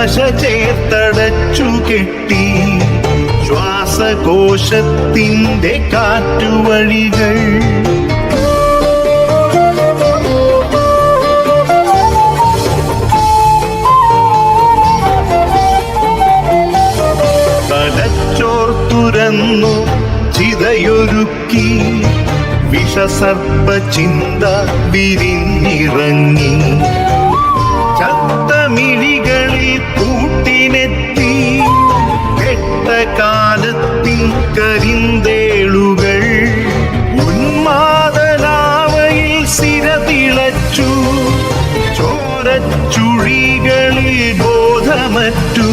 പശ ചേർത്തടച്ചു കെട്ടി ശ്വാസകോശത്തിന്റെ കാറ്റുവഴികൾ. തലച്ചോർത്തുരന്നു ചിതയൊരുക്കി വിഷസർപ്പ ചിന്ത വിരിഞ്ഞിറങ്ങി. ചോരച്ചുഴികളിൽ ബോധമറ്റു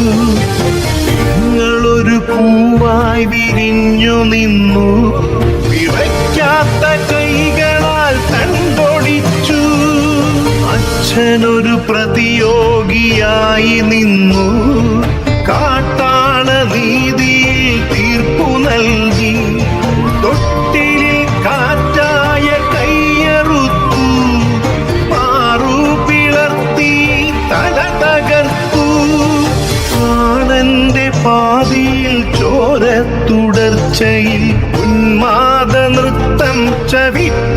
നിങ്ങളൊരു പൂവായി വിരിഞ്ഞു നിന്നു. വിറയ്ക്കാത്ത കൈകളാൽ തണ്ടൊടിച്ചു അച്ഛനൊരു പ്രതിയോഗിയായി നിന്നു. പാതിയിൽ ചോര തുടർച്ചയിൽ ഉന്മാദ നൃത്തം ചവിട്ടിയാടി